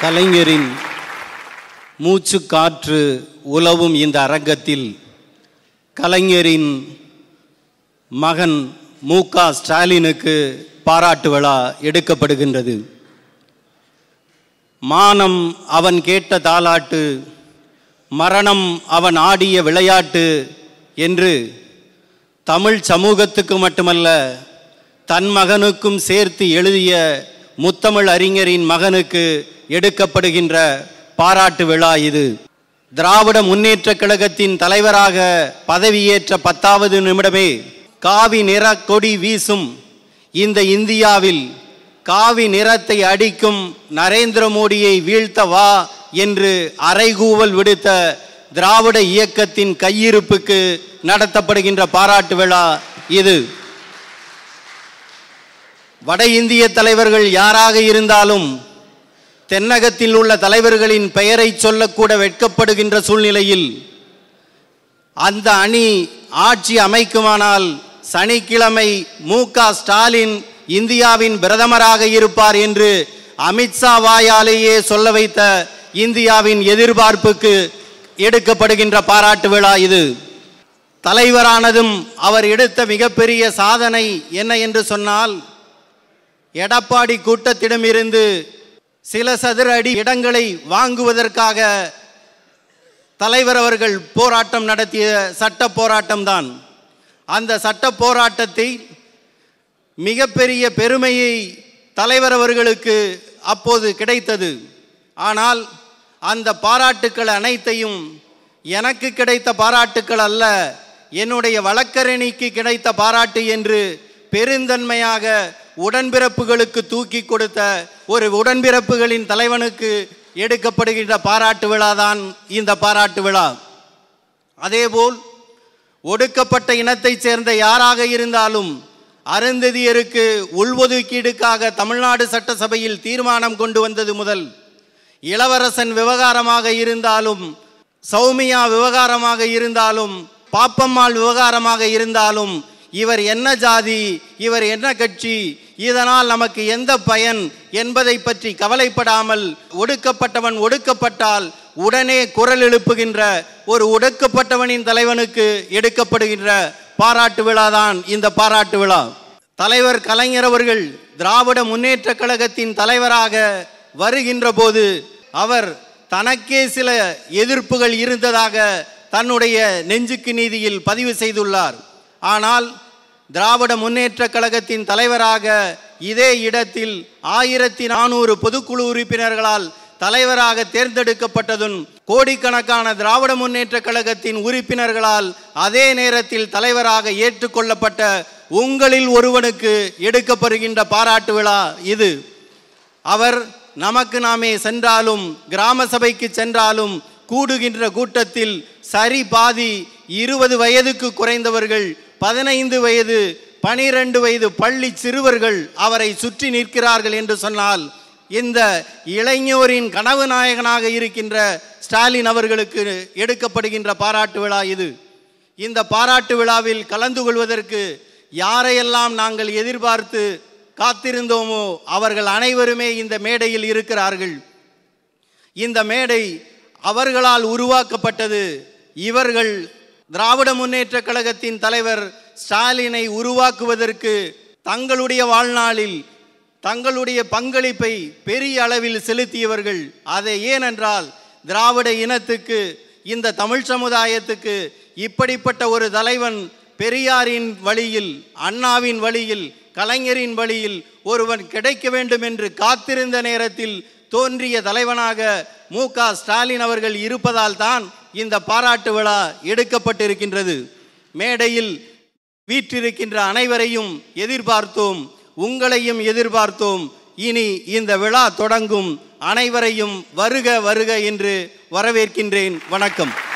கலைஞரின் மூச்சு காற்று உலவும் இந்த அரங்கத்தில் கலைஞரின் மகன் மு க ஸ்டாலினுக்கு பாராட்டு விழா எடுக்கப்படுகின்றது. மானம் அவன் கேட்ட தாலாட்டு மரணம் அவன் ஆடிய விளையாட்டு என்று தமிழ் சமூகத்துக்கு மட்டுமல்ல தன் மகனுக்கும் சேர்த்து எழுதிய முத்தமிழ் அறிஞரின் மகனுக்கு எடுக்கப்படுகின்ற பாராட்டு விழா இது. திராவிட முன்னேற்ற கழகத்தின் தலைவராக பதவியேற்ற பத்தாவது நிமிடமே காவி நிற கொடி வீசும். இந்த இந்தியாவில் காவி நிறத்தை அடிக்கும் நரேந்திர மோடியை வீழ்த்த வா என்று அறைகூவல் விடுத்த திராவிட இயக்கத்தின் கையிருப்புக்கு நடத்தப்படுகின்ற பாராட்டு விழா இது. வட இந்திய தலைவர்கள் யாராக இருந்தாலும் தென்னகத்தில் உள்ள தலைவர்களின் பெயரை சொல்லக்கூட வெட்கப்படுகின்ற சூழ்நிலையில் அந்த அணி ஆட்சி அமைக்குமானால் சனிக்கிழமை மு ஸ்டாலின் இந்தியாவின் பிரதமராக இருப்பார் என்று அமித்ஷா வாயாலேயே சொல்ல வைத்த இந்தியாவின் எதிர்பார்ப்புக்கு எடுக்கப்படுகின்ற பாராட்டு விழா இது. தலைவரானதும் அவர் எடுத்த மிகப்பெரிய சாதனை என்ன என்று சொன்னால் எடப்பாடி கூட்டத்திடமிருந்து சில சதுர அடி இடங்களை வாங்குவதற்காக தலைவர் அவர்கள் போராட்டம் நடத்திய சட்ட போராட்டம்தான். அந்த சட்ட போராட்டத்தை மிகப்பெரிய பெருமையை தலைவர் அவர்களுக்கு அப்போது கிடைத்தது. ஆனால் அந்த பாராட்டுக்கள் அனைத்தையும் எனக்கு கிடைத்த பாராட்டுக்கள் அல்ல என்னுடைய வழக்கறிணிக்கு கிடைத்த பாராட்டு என்று பெருந்தன்மையாக உடன்பிறப்புகளுக்கு தூக்கி கொடுத்த ஒரு உடன்பிறப்புகளின் தலைவனுக்கு எடுக்கப்படுகின்ற பாராட்டு விழா தான் இந்த பாராட்டு விழா. அதேபோல் ஒடுக்கப்பட்ட இனத்தைச் சேர்ந்த யாராக இருந்தாலும் அருந்ததியருக்கு உள்ஒதுக்கீடுக்காக தமிழ்நாடு சட்டசபையில் தீர்மானம் கொண்டு வந்தது முதல் இளவரசன் விவகாரமாக இருந்தாலும் சௌமியா விவகாரமாக இருந்தாலும் பாப்பம்மாள் விவகாரமாக இருந்தாலும் இவர் என்ன ஜாதி இவர் என்ன கட்சி இதனால் நமக்கு எந்த பயன் என்பதை பற்றி கவலைப்படாமல் ஒடுக்கப்பட்டவன் ஒடுக்கப்பட்டால் உடனே குரல் எழுப்புகின்ற ஒரு ஒடுக்கப்பட்டவனின் தலைவனுக்கு எடுக்கப்படுகின்ற பாராட்டு விழாதான் இந்த பாராட்டு விழா. தலைவர் கலைஞர் அவர்கள் திராவிட முன்னேற்ற கழகத்தின் தலைவராக வருகின்ற போது அவர் தனக்கே சில எதிர்ப்புகள் இருந்ததாக தன்னுடைய நெஞ்சுக்கு நீதியில் பதிவு செய்துள்ளார். ஆனால் திராவிட முன்னேற்ற கழகத்தின் தலைவராக இதே இடத்தில் ஆயிரத்தி நானூறு பொதுக்குழு உறுப்பினர்களால் தலைவராக தேர்ந்தெடுக்கப்பட்டதும் கோடிக்கணக்கான திராவிட முன்னேற்ற கழகத்தின் உறுப்பினர்களால் அதே நேரத்தில் தலைவராக ஏற்றுக்கொள்ளப்பட்ட உங்களில் ஒருவனுக்கு எடுக்கப்படுகின்ற பாராட்டு விழா இது. அவர் நமக்கு நாமே சென்றாலும் கிராம சபைக்கு சென்றாலும் கூடுகின்ற கூட்டத்தில் சரி பாதி இருபது வயதுக்கு குறைந்தவர்கள் பதினைந்து வயது பனிரெண்டு வயது பள்ளி சிறுவர்கள் அவரை சுற்றி நிற்கிறார்கள் என்று சொன்னால் இந்த இளைஞரின் கனவு நாயகனாக இருக்கின்ற ஸ்டாலின் அவர்களுக்கு எடுக்கப்படுகின்ற பாராட்டு விழா இது. இந்த பாராட்டு விழாவில் கலந்து கொள்வதற்கு யாரையெல்லாம் நாங்கள் எதிர்பார்த்து காத்திருந்தோமோ அவர்கள் அனைவருமே இந்த மேடையில் இருக்கிறார்கள். இந்த மேடை அவர்களால் உருவாக்கப்பட்டது இவர்கள் திராவிட முன்னேற்ற கழகத்தின் தலைவர் ஸ்டாலினை உருவாக்குவதற்கு தங்களுடைய வாழ்நாளில் தங்களுடைய பங்களிப்பை பெரிய அளவில் செலுத்தியவர்கள் அதை ஏனென்றால் திராவிட இனத்துக்கு இந்த தமிழ் சமுதாயத்துக்கு இப்படிப்பட்ட ஒரு தலைவன் பெரியாரின் வழியில் அண்ணாவின் வழியில் கலைஞரின் வழியில் ஒருவன் கிடைக்க வேண்டும் என்று காத்திருந்த நேரத்தில் தோன்றிய தலைவனாக மு க. ஸ்டாலின் அவர்கள் இருப்பதால் தான் இந்த பாராட்டு விழா எடுக்கப்பட்டிருக்கின்றது. மேடையில் வீற்றிருக்கின்ற அனைவரையும் எதிர்பார்த்தோம் உங்களையும் எதிர்பார்த்தோம். இனி இந்த விழா தொடங்கும். அனைவரையும் வருக வருக என்று வரவேற்கின்றேன். வணக்கம்.